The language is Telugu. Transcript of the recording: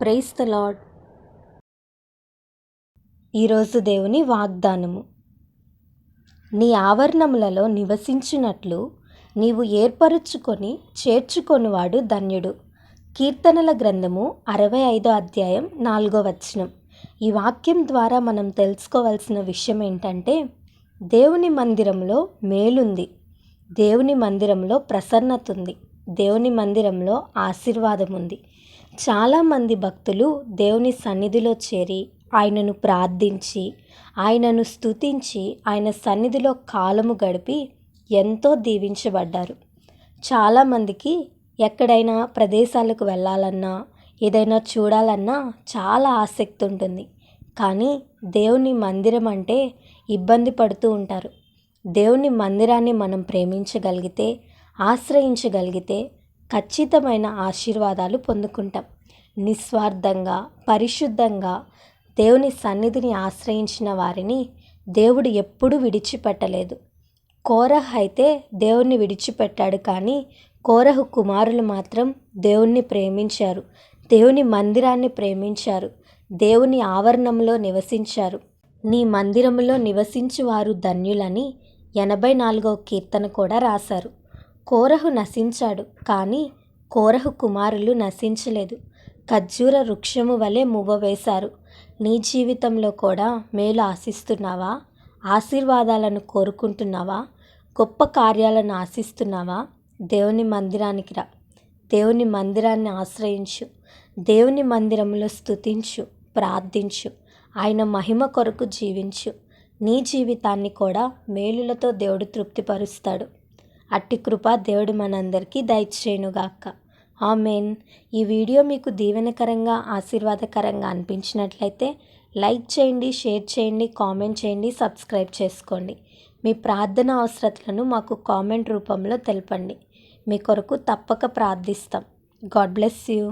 ప్రైస్ ద లాడ్ ఈరోజు దేవుని వాగ్దానము. నీ ఆవరణములలో నివసించినట్లు నీవు ఏర్పరుచుకొని చేర్చుకొనివాడు ధన్యుడు. కీర్తనల గ్రంథము అరవై ఐదో అధ్యాయం నాలుగో వచనం. ఈ వాక్యం ద్వారా మనం తెలుసుకోవాల్సిన విషయం ఏంటంటే దేవుని మందిరంలో మేలుంది. దేవుని మందిరంలో ప్రసన్నత ఉంది. దేవుని మందిరంలో ఆశీర్వాదం ఉంది చాలామంది భక్తులు దేవుని సన్నిధిలో చేరి ఆయనను ప్రార్థించి ఆయనను స్తుతించి ఆయన సన్నిధిలో కాలము గడిపి ఎంతో దీవించబడ్డారు. చాలామందికి ఎక్కడైనా ప్రదేశాలకు వెళ్ళాలన్నా ఏదైనా చూడాలన్నా చాలా ఆసక్తి ఉంటుంది. కానీ దేవుని మందిరం అంటే ఇబ్బంది పడుతూ ఉంటారు. దేవుని మందిరాన్ని మనం ప్రేమించగలిగితే ఆశ్రయించగలిగితే ఖచ్చితమైన ఆశీర్వాదాలు పొందుకుంటాం. నిస్వార్థంగా పరిశుద్ధంగా దేవుని సన్నిధిని ఆశ్రయించిన వారిని దేవుడు ఎప్పుడూ విడిచిపెట్టలేదు. కోరహ్ అయితే దేవుణ్ణి విడిచిపెట్టాడు కానీ కోరహు కుమారులు మాత్రం దేవుణ్ణి ప్రేమించారు. దేవుని మందిరాన్ని ప్రేమించారు. దేవుని ఆవరణంలో నివసించారు. నీ మందిరములో నివసించువారు ధన్యులని ఎనభై నాలుగవ కీర్తన కూడా రాశారు. కోరహు నశించాడు. కానీ కోరహు కుమారులు నశించలేదు. ఖర్జూర వృక్షము వలె మువ్వ వేశారు. నీ జీవితంలో కూడా మేలు ఆశిస్తున్నావా? ఆశీర్వాదాలను కోరుకుంటున్నావా? గొప్ప కార్యాలను ఆశిస్తున్నావా? దేవుని మందిరానికి రా. దేవుని మందిరాన్ని ఆశ్రయించు. దేవుని మందిరంలో స్తుతించు ప్రార్థించు. ఆయన మహిమ కొరకు జీవించు. నీ జీవితాన్ని కూడా మేలులతో దేవుడు తృప్తిపరుస్తాడు. అట్టి కృప దేవుడు మనందరికీ దయచేయునుగాక. ఆమెన్. ఈ వీడియో మీకు దీవెనకరంగా ఆశీర్వాదకరంగా అనిపించినట్లయితే లైక్ చేయండి షేర్ చేయండి కామెంట్ చేయండి సబ్స్క్రైబ్ చేసుకోండి. మీ ప్రార్థన అవసరతలను మాకు కామెంట్ రూపంలో తెలపండి. మీ కొరకు తప్పక ప్రార్థిస్తాం. God bless you.